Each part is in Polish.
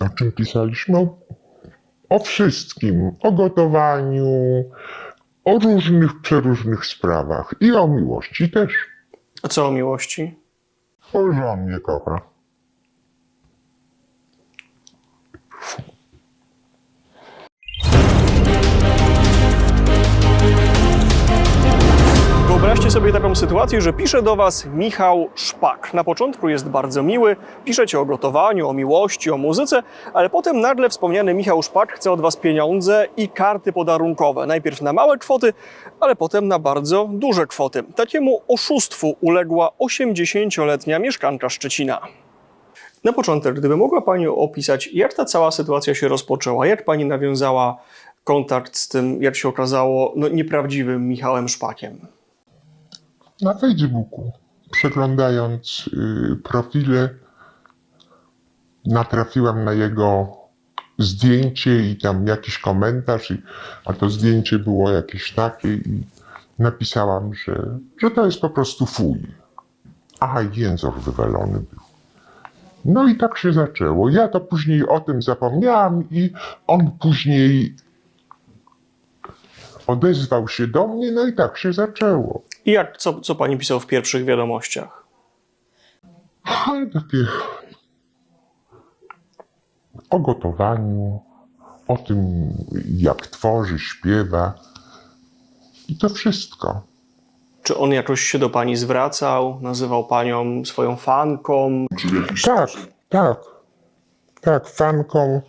O czym pisaliśmy? O, wszystkim. O gotowaniu, o różnych, przeróżnych sprawach. I o miłości też. A co o miłości? O, że on mnie kocha. Wyobraźcie sobie taką sytuację, że pisze do Was Michał Szpak. Na początku jest bardzo miły, piszecie o gotowaniu, o miłości, o muzyce, ale potem nagle wspomniany Michał Szpak chce od Was pieniądze i karty podarunkowe. Najpierw na małe kwoty, ale potem na bardzo duże kwoty. Takiemu oszustwu uległa 80-letnia mieszkanka Szczecina. Na początek, gdyby mogła Pani opisać, jak ta cała sytuacja się rozpoczęła, jak Pani nawiązała kontakt z tym, jak się okazało, no, nieprawdziwym Michałem Szpakiem. Na Facebooku, przeglądając y, profile, natrafiłam na jego zdjęcie i tam jakiś komentarz, i, a to zdjęcie było jakieś takie i napisałam, że, że to jest po prostu fuj. Aha, język wywalony był. No i tak się zaczęło. Ja to później o tym zapomniałam i on później odezwał się do mnie, no i tak się zaczęło. I jak, co, co pani pisał w pierwszych wiadomościach? Takie o gotowaniu, o tym, jak tworzy, śpiewa. I to wszystko. Czy on jakoś się do pani zwracał, nazywał panią swoją fanką? Tak, tak, tak, fanką,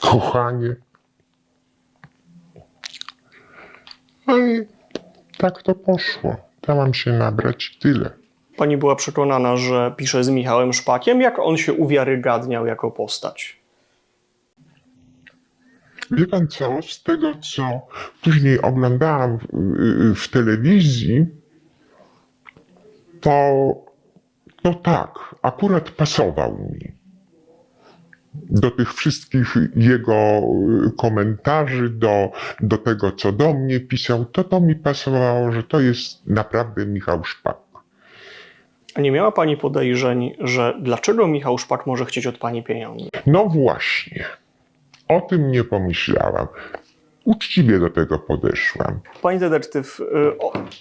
kochanie. No i tak to poszło. Dałam się nabrać tyle. Pani była przekonana, że pisze z Michałem Szpakiem. Jak on się uwiarygadniał jako postać? Wie pan co, z tego co później oglądałam w, w telewizji, to, to tak, akurat pasował mi. Do tych wszystkich jego y, komentarzy, do, do tego co do mnie pisał, to to mi pasowało, że to jest naprawdę Michał Szpak. A nie miała pani podejrzeń, że dlaczego Michał Szpak może chcieć od pani pieniądze? No właśnie, o tym nie pomyślałam. Uczciwie do tego podeszłam. Pani detektyw, y,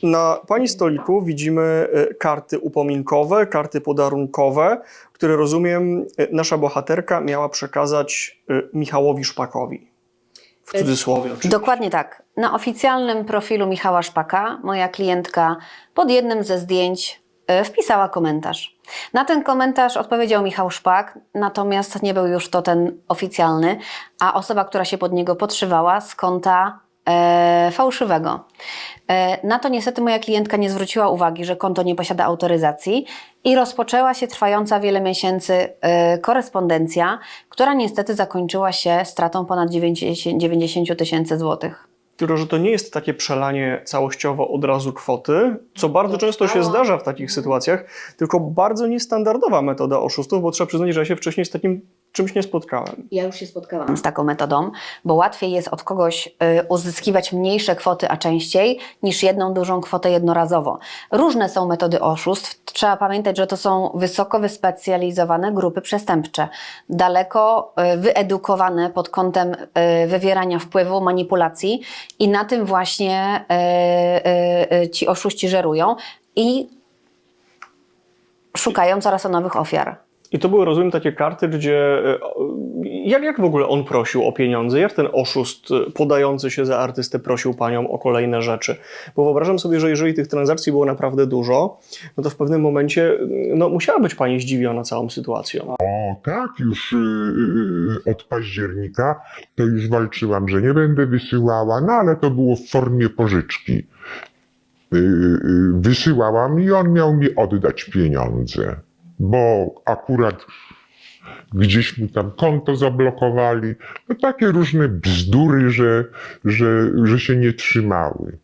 na pani stoliku widzimy y, karty upominkowe, karty podarunkowe, które rozumiem y, nasza bohaterka miała przekazać Michałowi Szpakowi. W cudzysłowie oczywiście. Dokładnie tak. Na oficjalnym profilu Michała Szpaka moja klientka pod jednym ze zdjęć wpisała komentarz. Na ten komentarz odpowiedział Michał Szpak, natomiast nie był już to ten oficjalny, a osoba, która się pod niego podszywała z konta e, fałszywego. E, na to niestety moja klientka nie zwróciła uwagi, że konto nie posiada autoryzacji i rozpoczęła się trwająca wiele miesięcy e, korespondencja, która niestety zakończyła się stratą ponad 90 90 tysięcy złotych. Tylko, że to nie jest takie przelanie całościowo od razu kwoty, co bardzo często się zdarza w takich sytuacjach, tylko bardzo niestandardowa metoda oszustów, bo trzeba przyznać, że ja się wcześniej z takim czymś nie spotkałem. Ja już się spotkałam z taką metodą, bo łatwiej jest od kogoś y, uzyskiwać mniejsze kwoty, a częściej, niż jedną dużą kwotę jednorazowo. Różne są metody oszustw. Trzeba pamiętać, że to są wysoko wyspecjalizowane grupy przestępcze, daleko y, wyedukowane pod kątem y, wywierania wpływu, manipulacji i na tym właśnie y, y, y, ci oszuści żerują i szukają coraz to nowych ofiar. I to były, rozumiem, takie karty, gdzie. e, Jak, jak w ogóle on prosił o pieniądze? Jak ten oszust e, podający się za artystę prosił panią o kolejne rzeczy? Bo wyobrażam sobie, że jeżeli tych transakcji było naprawdę dużo, no to w pewnym momencie no, musiała być pani zdziwiona całą sytuacją. O tak, już yy, od października to już walczyłam, że nie będę wysyłała, no ale to było w formie pożyczki. Yy, yy, wysyłałam i on miał mi oddać pieniądze, bo akurat gdzieś mu tam konto zablokowali. No takie różne bzdury, że, że, że się nie trzymały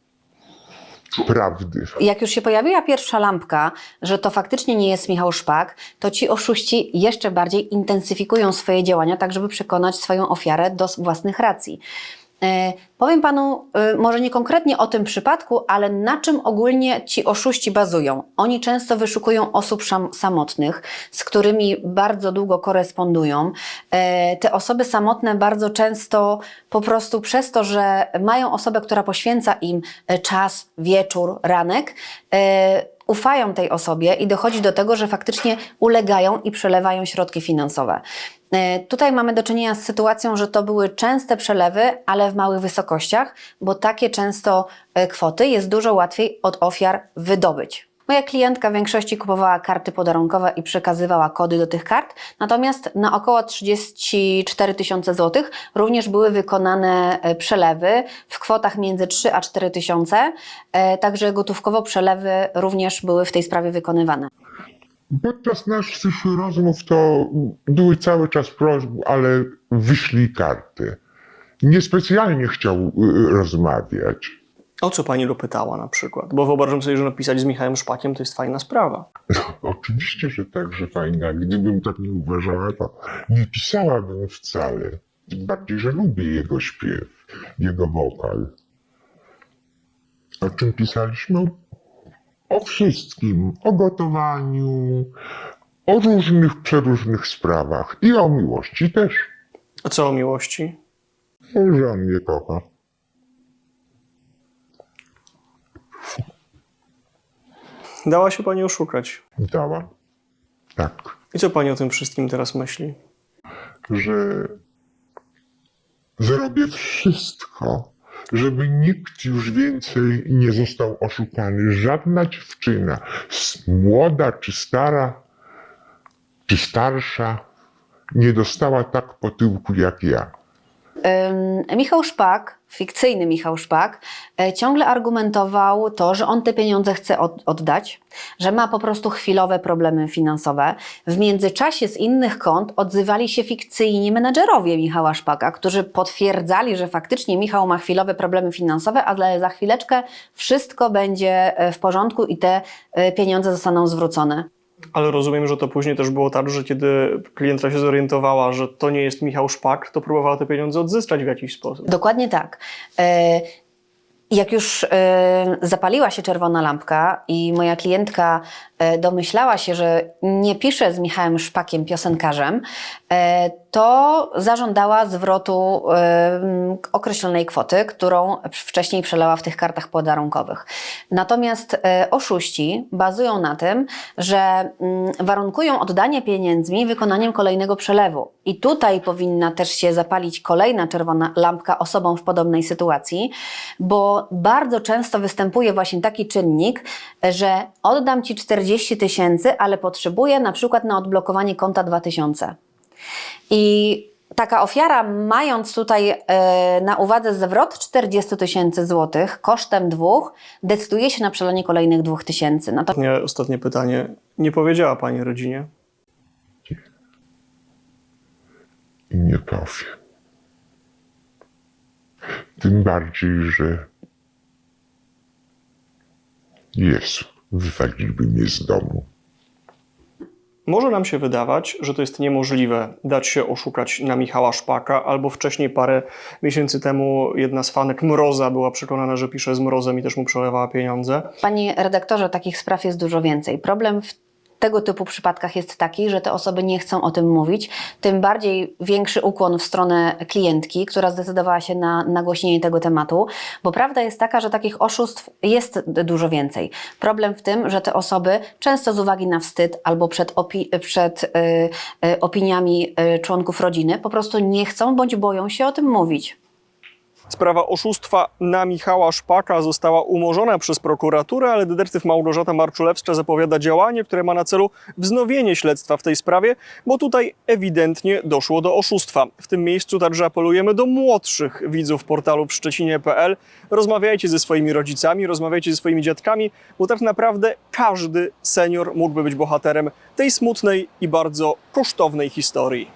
prawdy. Jak już się pojawiła pierwsza lampka, że to faktycznie nie jest Michał Szpak, to ci oszuści jeszcze bardziej intensyfikują swoje działania, tak żeby przekonać swoją ofiarę do własnych racji. E, powiem panu, e, może nie konkretnie o tym przypadku, ale na czym ogólnie ci oszuści bazują? Oni często wyszukują osób samotnych, z którymi bardzo długo korespondują E, Te osoby samotne bardzo często po prostu przez to, że mają osobę, która poświęca im czas, wieczór, ranek, ufają tej osobie i dochodzi do tego, że faktycznie ulegają i przelewają środki finansowe. E, Tutaj mamy do czynienia z sytuacją, że to były częste przelewy, ale w małych wysokościach, bo takie często e, kwoty jest dużo łatwiej od ofiar wydobyć. Moja klientka w większości kupowała karty podarunkowe i przekazywała kody do tych kart, natomiast na około 34 tysiące złotych również były wykonane e, przelewy w kwotach między 3 a 4 tysiące, e, także gotówkowo przelewy również były w tej sprawie wykonywane. Podczas naszych rozmów to były cały czas prośby, ale wyślij karty. Niespecjalnie chciał y, rozmawiać. O co pani dopytała na przykład? Bo wyobrażam sobie, że napisać z Michałem Szpakiem to jest fajna sprawa. Oczywiście, że tak, że fajna. Gdybym tak nie uważała, to nie pisałabym wcale. Bardziej, że lubię jego śpiew, jego wokal. O czym pisaliśmy? O wszystkim. O gotowaniu, o różnych, przeróżnych sprawach. I o miłości też. A co o miłości? Że on mnie kocha. Dała się pani oszukać. Dała? Tak. I co pani o tym wszystkim teraz myśli? że zrobię wszystko, żeby nikt już więcej nie został oszukany. Żadna dziewczyna, młoda czy stara, czy starsza, nie dostała tak po tyłku jak ja. Ym, Michał Szpak, fikcyjny Michał Szpak, e, ciągle argumentował to, że on te pieniądze chce od, oddać, że ma po prostu chwilowe problemy finansowe. W międzyczasie z innych kont odzywali się fikcyjni menedżerowie Michała Szpaka, którzy potwierdzali, że faktycznie Michał ma chwilowe problemy finansowe, ale za chwileczkę wszystko będzie e, w porządku i te e, pieniądze zostaną zwrócone. Ale rozumiem, że to później też było tak, że kiedy klientka się zorientowała, że to nie jest Michał Szpak, to próbowała te pieniądze odzyskać w jakiś sposób. Dokładnie tak. E, Jak już e, zapaliła się czerwona lampka i moja klientka domyślała się, że nie pisze z Michałem Szpakiem, piosenkarzem, e, to zażądała zwrotu e, określonej kwoty, którą wcześniej przelała w tych kartach podarunkowych. Natomiast e, oszuści bazują na tym, że mm, warunkują oddanie pieniędzmi wykonaniem kolejnego przelewu. I tutaj powinna też się zapalić kolejna czerwona lampka osobom w podobnej sytuacji, bo bardzo często występuje właśnie taki czynnik, że oddam Ci 40 tysięcy, ale potrzebuję na przykład na odblokowanie konta 2000. I taka ofiara, mając tutaj e, na uwadze zwrot 40 tysięcy złotych kosztem dwóch, decyduje się na przelanie kolejnych dwóch tysięcy. No to Ostatnie, ostatnie pytanie. Nie powiedziała pani rodzinie? I nie powiem. Tym bardziej, że Jezu, wywaliliby mnie z domu. Może nam się wydawać, że to jest niemożliwe dać się oszukać na Michała Szpaka, albo wcześniej parę miesięcy temu jedna z fanek Mroza była przekonana, że pisze z Mrozem i też mu przelewała pieniądze. Panie redaktorze, takich spraw jest dużo więcej. Problem w tego typu przypadkach jest taki, że te osoby nie chcą o tym mówić, tym bardziej większy ukłon w stronę klientki, która zdecydowała się na nagłośnienie tego tematu, bo prawda jest taka, że takich oszustw jest dużo więcej. Problem w tym, że te osoby często z uwagi na wstyd albo przed, opi- przed y, y, opiniami y, członków rodziny po prostu nie chcą bądź boją się o tym mówić. Sprawa oszustwa na Michała Szpaka została umorzona przez prokuraturę, ale detektyw Małgorzata Marczulewska zapowiada działanie, które ma na celu wznowienie śledztwa w tej sprawie, bo tutaj ewidentnie doszło do oszustwa. W tym miejscu także apelujemy do młodszych widzów portalu w szczecinie.pl. Rozmawiajcie ze swoimi rodzicami, rozmawiajcie ze swoimi dziadkami, bo tak naprawdę każdy senior mógłby być bohaterem tej smutnej i bardzo kosztownej historii.